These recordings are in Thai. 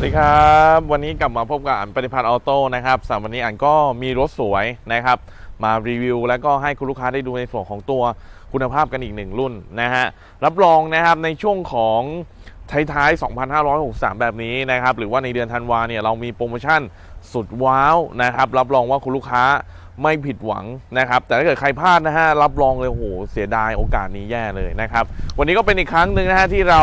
วัสดีครับ วันนี้กลับมาพบกับอันปฏิพัฒน์ออโต้นะครับสำหรับวันนี้อันก็มีรถสวยนะครับ มารีวิว แล้วก็ให้คุณลูกค้าได้ดูในส่วนของตัวคุณภาพกันอีกหนึ่งรุ่นนะฮะรับรองนะครับในช่วงของท้ายๆ 2563 แบบนี้นะครับ หรือว่าในเดือนธันวาเนี่ยเรามีโปรโมชั่นสุดว้าวนะครับ รับรองว่าคุณลูกค้า ไม่ผิดหวังนะครับ แต่ถ้าเกิดใครพลาดนะฮะรับรองเลยโหเสียดายโอกาสนี้แย่เลยนะครับ วันนี้ก็เป็นอีกครั้งหนึ่งนะฮะที่เรา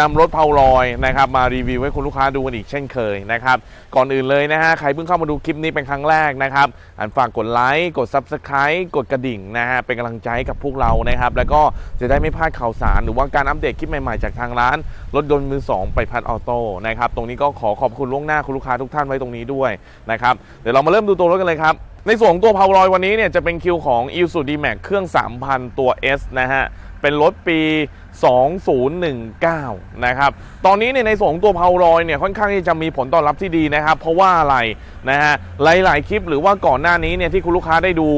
นำรถเพาลอยนะครับมารีวิวให้คุณลูกค้าดูกันอีกเช่นเคยนะครับ ก่อนอื่นเลยนะฮะใครเพิ่งเข้ามาดูคลิปนี้เป็นครั้งแรกนะครับอันฝากกดไลค์กด Subscribe กดกระดิ่งนะฮะเป็นกำลังใจให้กับพวกเรานะครับ แล้วก็จะได้ไม่พลาดข่าวสาร หรือว่าการอัปเดตคลิปใหม่ๆจากทางร้านรถยนต์มือสองไปพัดออโต้นะครับตรงนี้ก็ขอขอบคุณล่วงหน้าคุณลูกค้าทุกท่านไว้ตรงนี้ด้วยนะครับเดี๋ยวเรามาเริ่มดูตัวรถกันเลยครับ ในส่วนของตัวพาวลอยวันนี้เนี่ยจะเป็นคิวของ i s u d m a x เครื่อง 3,000 ตัว S นะฮะ เป็นรถปี 2019 นะครับ ตอนนี้เนี่ยในส่วนของตัวพาวลอยเนี่ยค่อนข้างที่จะมีผลตอบรับที่ดีนะครับ เพราะว่าอะไรนะฮะ หลายๆ คลิปหรือว่าก่อนหน้านี้เนี่ยที่คุณลูกค้าได้ดู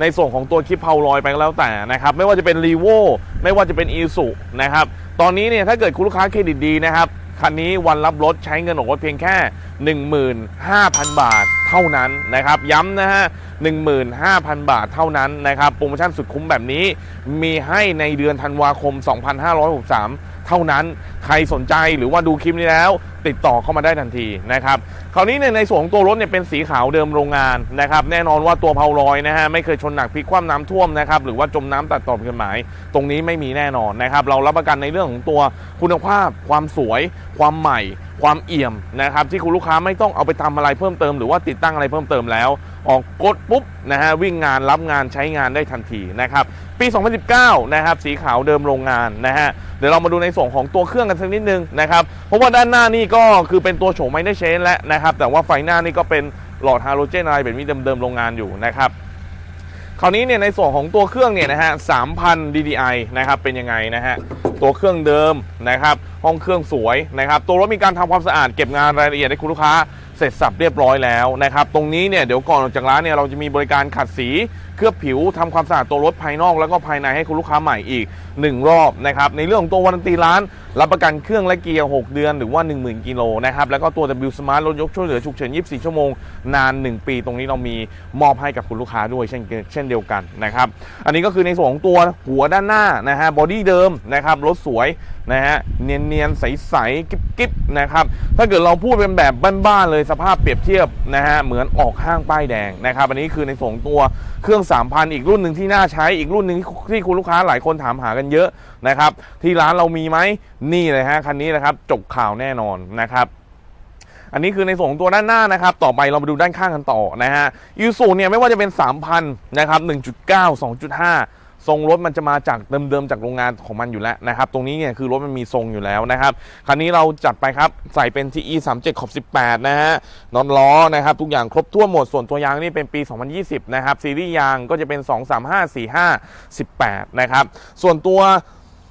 ในส่วนของตัวคลิปพาวลอยไปก็แล้วแต่นะครับ ไม่ว่าจะเป็น r ีโวไม่ว่าจะเป็น i s u นะครับ ตอนนี้เนี่ยถ้าเกิดคุณลูกค้าเครดิตดีนะครับคันนี้วันรับรถใช้เงินออกรถเพียงแค่ 15,000 บาท เท่านั้นนะครับย้ำนะฮะ15,000 บาทเท่านั้นนะครับโปรโมชั่นสุดคุ้มแบบนี้มีให้ในเดือนธันวาคม 2563 เท่านั้น ใครสนใจหรือว่าดูคลิปนี้แล้ว ติดต่อเข้ามาได้ทันทีนะครับ คราวนี้เนี่ยในส่วนของตัวรถเนี่ยเป็นสีขาวเดิมโรงงานนะครับ แน่นอนว่าตัวเพาลอยนะฮะไม่เคยชนหนักพลิกคว่ำน้ำท่วมนะครับหรือว่าจมน้ำตัดต่อผิดกฎหมาย ตรงนี้ไม่มีแน่นอนนะครับ เรารับประกันในเรื่องของตัวคุณภาพ ความสวย ความใหม่ ความเอี่ยมนะครับที่คุณลูกค้าไม่ต้องเอาไปทำอะไรเพิ่มเติมหรือว่าติดตั้งอะไรเพิ่มเติมแล้ว ออกกดปุ๊บนะฮะวิ่งงานรับงานใช้งานได้ทันทีนะครับปี 2019 นะครับสีขาวเดิมโรงงานนะฮะเดี๋ยวเรามาดูในส่วนของตัวเครื่องกันสักนิดนึงนะครับเพราะว่าด้านหน้านี่ก็คือเป็นตัวโฉมไม่ได้เชนแล้วนะครับแต่ว่าไฟหน้านี่ก็เป็นหลอดฮาโลเจนอะไรแบบนี้เดิมๆโรงงานอยู่นะครับคราวนี้เนี่ยในส่วนของตัวเครื่องเนี่ยนะฮะ3,000 DDI นะครับเป็นยังไงนะฮะตัวเครื่องเดิมนะครับห้องเครื่องสวยนะครับตัวรถมีการทำความสะอาดเก็บงานรายละเอียดให้คุณลูกค้า เสร็จสับเรียบร้อยแล้วนะครับ ตรงนี้เนี่ยเดี๋ยวก่อนออกจากร้านเนี่ยเราจะมีบริการขัดสี เคลือบผิวทำความสะอาดตัวรถภายนอกแล้วก็ภายในให้คุณลูกค้าใหม่อีก 1 รอบนะครับในเรื่องของตัววารันตีร้าน รับประกันเครื่องและเกียร์ 6 เดือนหรือว่า 10,000 กิโลนะครับ แล้วก็ตัว W Smart รถยกช่วยเหลือฉุกเฉิน 24 ชั่วโมง นาน 1 ปีตรงนี้เรามีมอบให้กับคุณลูกค้าด้วยเช่นเช่นเดียวกันนะครับ อันนี้ก็คือในส่วนของตัวหัวด้านหน้านะฮะบอดี้เดิมนะครับรถสวยนะฮะเนียนๆ ใสๆกิ๊บๆนะครับถ้าเกิดเราพูดเป็นแบบบ้านๆเลยสภาพเปรียบเทียบนะฮะเหมือนออกห้างป้ายแดงนะครับอันนี้คือในส่วนของตัวเครื่อง 3,000 อีกรุ่นหนึ่งที่น่าใช้อีกรุ่นหนึ่งที่ที่คุณลูกค้าหลายคนถามหากันเยอะนะครับที่ร้านเรามีไหมนี่เลยฮะคันนี้นะครับจบข่าวแน่นอนนะครับอันนี้คือในส่วนของตัวด้านหน้านะครับ ต่อไปเรามาดูด้านข้างกันต่อนะฮะยูสูเนี่ยไม่ว่าจะเป็น 3,000 นะครับ 1.9 2.5 ทรงรถมันจะมาจากเดิมๆจากโรงงานของมันอยู่แล้วนะครับ ตรงนี้เนี่ยคือรถมันมีทรงอยู่แล้วนะครับ คันนี้เราจัดไปครับ ใส่เป็น TE 37ขอบ18 นะฮะนอตล้อนะครับ ทุกอย่างครบถ้วหมด ส่วนตัวยางนี่เป็นปี 2020 นะครับ ซีรีส์ยางก็จะเป็น 235 45 18 นะครับ ส่วนตัว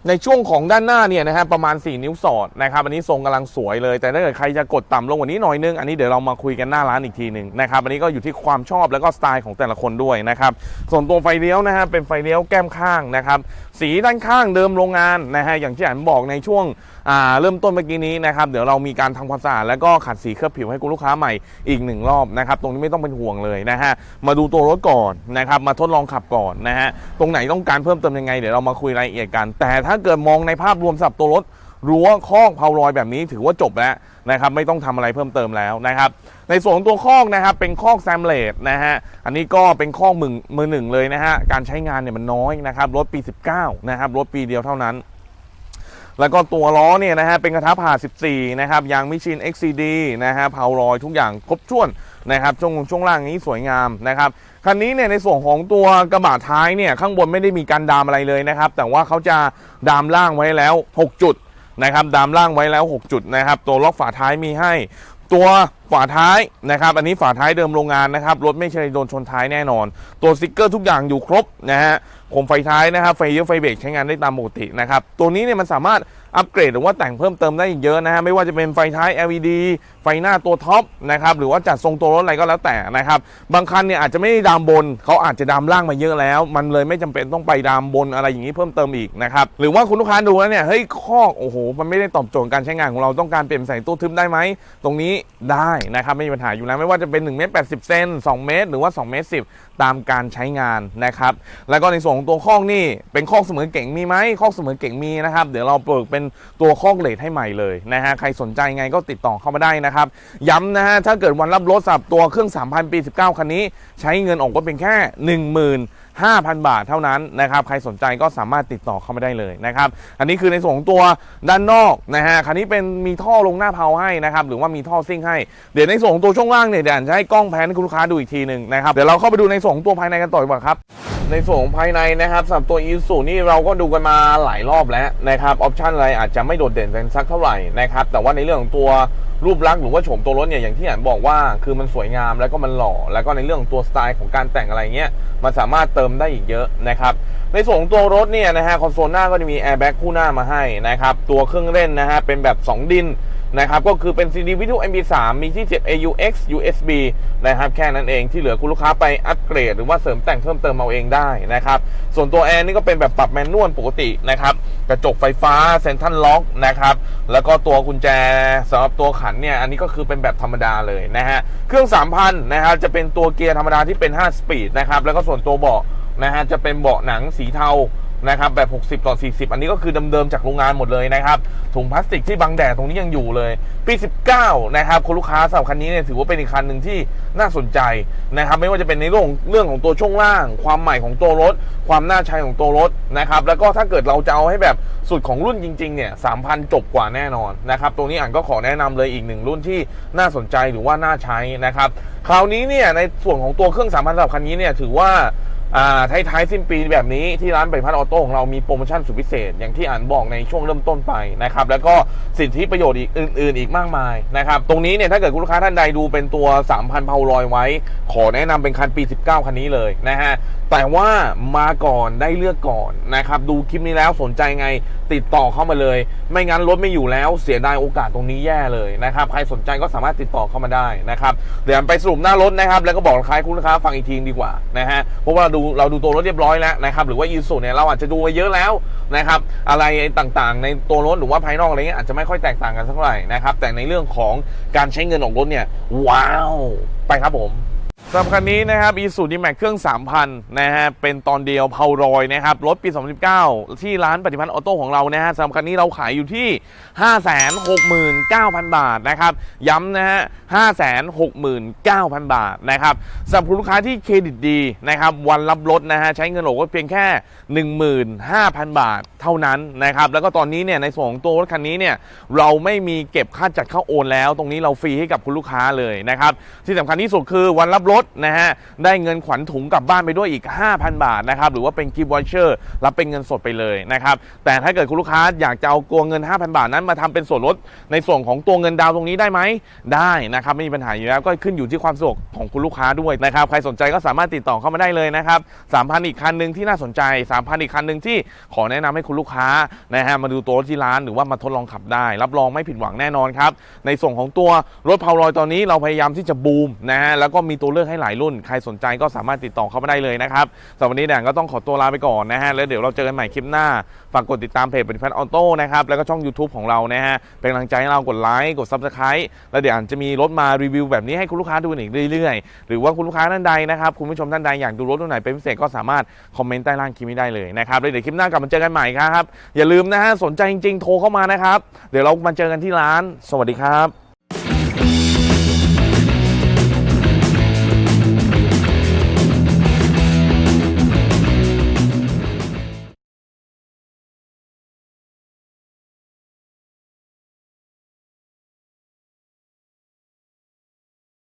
ในช่วงของด้านหน้าเนี่ยนะฮะประมาณ 4 นิ้วสอดนะครับอันนี้ทรงกำลังสวยเลย แต่ถ้าเกิดใครจะกดต่ำลงกว่านี้หน่อยนึง อันนี้เดี๋ยวเรามาคุยกันหน้าร้านอีกทีหนึ่งนะครับอันนี้ก็อยู่ที่ความชอบแล้วก็สไตล์ของแต่ละคนด้วยนะครับส่วนตัวไฟเลี้ยวนะฮะเป็นไฟเลี้ยวแก้มข้างนะครับสีด้านข้างเดิมโรงงานนะฮะอย่างที่อันบอกในช่วงเริ่มต้นเมื่อกี้นี้นะครับเดี๋ยวเรามีการทำความสะอาดแล้วก็ขัดสีเคลือบผิวให้คุณลูกค้าใหม่อีกหนึ่งรอบนะครับตรงนี้ไม่ต้องเป็นห่วงเลยนะฮะมาดูตัวรถก่อนนะครับมาทดลองขับก่อนนะฮะตรงไหนต้องการเพิ่มเติมยังไงเดี๋ยวเรามาคุยรายละเอียดกัน แต่ถ้าเกิดมองในภาพรวมสับตัวรถรั้วคอกเพาลอยแบบนี้ถือว่าจบแล้วนะครับไม่ต้องทำอะไรเพิ่มเติมแล้วนะครับในส่วนของตัวคอกนะครับเป็นคอกแซมเลดนะฮะอันนี้ก็เป็นคอกมือมือหนึ่งเลยนะฮะการใช้งานเนี่ยมันน้อยนะครับรถปี 19นะครับรถปีเดียวเท่านั้น แล้วก็ตัวล้อเนี่ยนะฮะเป็นกระทะผ่า 14 นะครับยางมิชิน XCD นะฮะเพาลอยทุกอย่างครบถ้วนนะครับช่วงช่วงล่างนี้สวยงามนะครับคันนี้เนี่ยในส่วนของตัวกระบะท้ายเนี่ยข้างบนไม่ได้มีการดามอะไรเลยนะครับ แต่ว่าเขาจะดามล่างไว้แล้ว 6 จุดนะครับดามล่างไว้แล้ว 6 จุดนะครับตัวล็อกฝาท้ายมีให้ตัว ฝาท้ายนะครับ อันนี้ฝาท้ายเดิมโรงงานนะครับ รถไม่เคยโดนชนท้ายแน่นอน ตัวสติกเกอร์ทุกอย่างอยู่ครบนะฮะโคมไฟท้ายนะครับ ไฟเลี้ยวไฟเบรกใช้งานได้ตามปกตินะครับ ตัวนี้เนี่ยมันสามารถอัปเกรดหรือว่าแต่งเพิ่มเติมได้อีกเยอะนะฮะ ไม่ว่าจะเป็นไฟท้าย LED ไฟหน้าตัวท็อปนะครับ หรือว่าจัดทรงตัวรถอะไรก็แล้วแต่นะครับ บางคันเนี่ยอาจจะไม่ได้ดามบน เขาอาจจะดามล่างมาเยอะแล้ว มันเลยไม่จำเป็นต้องไปดามบนอะไรอย่างนี้เพิ่มเติมอีกนะครับ หรือว่าคุณลูกค้าดูแล้วเนี่ย เฮ้ย คอก โอ้โห มันไม่ได้ตอบโจทย์การใช้งานของเรา ต้องการเปลี่ยนใส่ตู้ทึบได้ไหม ตรงนี้ได้นะครับไม่มีปัญหาอยู่แล้วไม่ว่าจะเป็น1เมตร80 เซน2 เมตร หรือว่า2เมตร10 ตามการใช้งานนะครับแล้วก็ในส่วนของตัวคอกนี่เป็นคอกเสมอเก่งมีไหมคอกเสมอเก่งมีนะครับเดี๋ยวเราเปิดเป็นตัวคอกเลทให้ใหม่เลยนะฮะใครสนใจไงก็ติดต่อเข้ามาได้นะครับย้ำนะฮะถ้าเกิดวันรับรถสับตัวเครื่อง 3,000ปี19คันนี้ ใช้เงินออกก็เป็นแค่5,000 บาทเท่านั้นนะครับใครสนใจก็สามารถติดต่อเข้ามาได้เลยนะครับอันนี้คือในส่วนของตัวด้านนอกนะฮะคันนี้เป็นมีท่อลงหน้าเพาให้นะครับหรือว่ามีท่อซิ่งให้เดี๋ยวในส่วนของตัวช่วงล่างเนี่ยเดี๋ยวอาจจะให้กล้องแพนให้คุณลูกค้าดูอีกทีหนึ่งนะครับเดี๋ยวเราเข้าไปดูในส่วนของตัวภายในกันต่อดีกว่าครับในส่วนของภายในนะครับสำหรับตัว i s u นี่เราก็ดูกันมาหลายรอบแล้วนะครับออปชันอะไรอาจจะไม่โดดเด่นกันสักเท่าไหร่นะครับแต่ว่าในเรื่องของตัว รูปลักษณ์หรือว่าโฉมตัวรถเนี่ยอย่างที่อ่านบอกว่าคือมันสวยงามแล้วก็มันหล่อ แล้วก็ในเรื่องของตัวสไตล์ของการแต่งอะไรเงี้ยมันสามารถเติมได้อีกเยอะนะครับในส่วนของตัวรถเนี่ยนะฮะคอนโซลหน้าก็จะมีแอร์แบ็กคู่หน้ามาให้นะครับตัวเครื่องเล่นนะฮะเป็นแบบ 2 ดินนะครับก็คือเป็น CD Video MP3 มีที่เสียบ AUX USB นะครับแค่นั้นเองที่เหลือคุณลูกค้าไปอัปเกรด หรือว่าเสริมแต่งเพิ่มเติมเอาเองได้นะครับส่วนตัวแอร์นี่ก็เป็นแบบปรับแมนนวลปกตินะครับ กระจกไฟฟ้าเซ็นทรัลล็อกนะครับ แล้วก็ตัวกุญแจสำหรับตัวขันเนี่ย อันนี้ก็คือเป็นแบบธรรมดาเลยนะฮะ เครื่อง 3,000 นะครับ จะเป็นตัวเกียร์ธรรมดาที่เป็น 5 สปีดนะครับ แล้วก็ส่วนตัวเบาะนะฮะ จะเป็นเบาะหนังสีเทา นะครับแบบ 60 ต่อ 40 อันนี้ก็คือเดิมๆจากโรงงานหมดเลยนะครับ ถุงพลาสติกที่บังแดดตรงนี้ยังอยู่เลย ปี 19 นะครับคุณลูกค้าสำหรับคันนี้เนี่ยถือว่าเป็นอีกคันหนึ่งที่น่าสนใจนะครับ ไม่ว่าจะเป็นในเรื่องของเรื่องของตัวช่วงล่าง ความใหม่ของตัวรถ ความน่าใช้ของตัวรถนะครับ แล้วก็ถ้าเกิดเราจะเอาให้แบบสุดของรุ่นจริงๆเนี่ย3,000จบกว่าแน่นอนนะครับตรงนี้อ่านก็ขอแนะนำเลยอีกหนึ่งรุ่นที่น่าสนใจหรือว่าน่าใช้นะครับ คราวนี้เนี่ยในส่วนของตัวเครื่อง3,000สำหรับคันนี้เนี่ยถือว่า อ่าท้ายๆสิ้นปีแบบนี้ที่ร้านใบพัดออโต้ของเรามีโปรโมชั่นสุดพิเศษ อย่างที่อ่านบอกในช่วงเริ่มต้นไปนะครับแล้วก็สิทธิประโยชน์อีกอื่น ๆ อีกมากมายนะครับตรงนี้เนี่ยถ้าเกิดคุณลูกค้าท่านใดดูเป็นตัว 3,000เพาลอยไว้ ขอแนะนำเป็นคันปี 19 คันนี้เลยนะฮะแต่ว่ามาก่อนได้เลือกก่อนนะครับดูคลิปนี้แล้วสนใจไงติดต่อเข้ามาเลย ไม่งั้นรถไม่อยู่แล้วเสียดายโอกาสตรงนี้แย่เลยนะครับใครสนใจก็สามารถติดต่อเข้ามาได้นะครับเดี๋ยวไปสรุปหน้ารถนะครับแล้วก็บอกราคาคุณลูกค้าฟังอีกทีดีกว่านะฮะเพราะว่าเราดูเราดูตัวรถเรียบร้อยแล้วนะครับหรือว่าอีสุเนี่ยเราอาจจะดูมาเยอะแล้วนะครับอะไรต่างๆ ในตัวรถหรือว่าภายนอกอะไรเงี้ยอาจจะไม่ค่อยแตกต่างกันสักเท่าไหร่นะครับแต่ในเรื่องของการใช้เงินของรถเนี่ยว้าว ไปครับผม สำหรับคันนี้นะครับ อีสูดีแม็กเครื่อง 3,000 นะฮะ เป็นตอนเดียวเพารอยนะครับ รถปี 2019 ที่ร้านปฏิพันธ์ออโต้ของเรานะฮะสำหรับคันนี้เราขายอยู่ที่ 569,000 บาทนะครับ ย้ำนะฮะ 569,000 บาทนะครับสำหรับลูกค้าที่เครดิตดีนะครับ วันรับรถนะฮะ ใช้เงินโอนก็เพียงแค่ 15,000 บาทเท่านั้นนะครับ แล้วก็ตอนนี้เนี่ยในส่วนของตัวรถคันนี้เนี่ย เราไม่มีเก็บค่าจัดเข้าโอนแล้ว ตรงนี้เราฟรีให้กับคุณลูกค้าเลยนะครับ ที่สำคัญที่สุดคือวันรับรถนะฮะได้เงินขวัญถุงกลับบ้านไปด้วยอีก 5,000 บาทนะครับหรือว่าเป็นกิฟต์วอเชอร์รับเป็นเงินสดไปเลยนะครับแต่ถ้าเกิดคุณลูกค้าอยากจะเอาตัวเงิน 5,000 บาทนั้นมาทำเป็นส่วนลดในส่วนของตัวเงินดาวตรงนี้ได้ไหมได้นะครับไม่มีปัญหาอยู่แล้วก็ขึ้นอยู่ที่ความสะดวกของคุณลูกค้าด้วยนะครับใครสนใจก็สามารถติดต่อเข้ามาได้เลยนะครับ3,000 อีกคันหนึ่งที่น่าสนใจ 3,000 อีกคันหนึ่งที่ขอแนะนำให้คุณลูกค้านะฮะมาดูตัวรถที่ร้านหรือว่ามาทดลองขับได้ รับรองไม่ผิดหวังแน่นอนครับในส่วนของตัวรถพาวลอยตอนนี้เราพยายามที่จะบูมนะฮะแล้วก็มีตัวเลือกให้หลายรุ่น ใครสนใจก็สามารถติดต่อเข้ามาได้เลยนะครับสำหรับวันนี้แดงก็ต้องขอตัวลาไปก่อนนะฮะแล้วเดี๋ยวเราเจอกันใหม่คลิปหน้าฝากกดติดตามเพจเป็นแฟนออโต้นะครับแล้วก็ช่อง YouTube ของเรานะฮะเป็นกำลังใจให้เรากดไลค์กด Subscribe แล้วเดี๋ยวอาจจะมีรถมารีวิวแบบนี้ให้คุณลูกค้าดูอีกเรื่อยๆ หรือว่าคุณลูกค้าท่านใดนะครับคุณผู้ชมท่านใดอยากดูรถรุ่นไหนเป็นพิเศษก็สามารถคอมเมนต์ใต้ล่างคลิปนี้ได้เลยนะครับแล้วเดี๋ยวคลิปหน้ากลับมาเจอกันใหม่ครับอย่าลืมนะฮะสนใจจริงๆโทรเข้ามานะครับเดี๋ยวเรามาเจอกันที่ร้าน สวัสดีครับ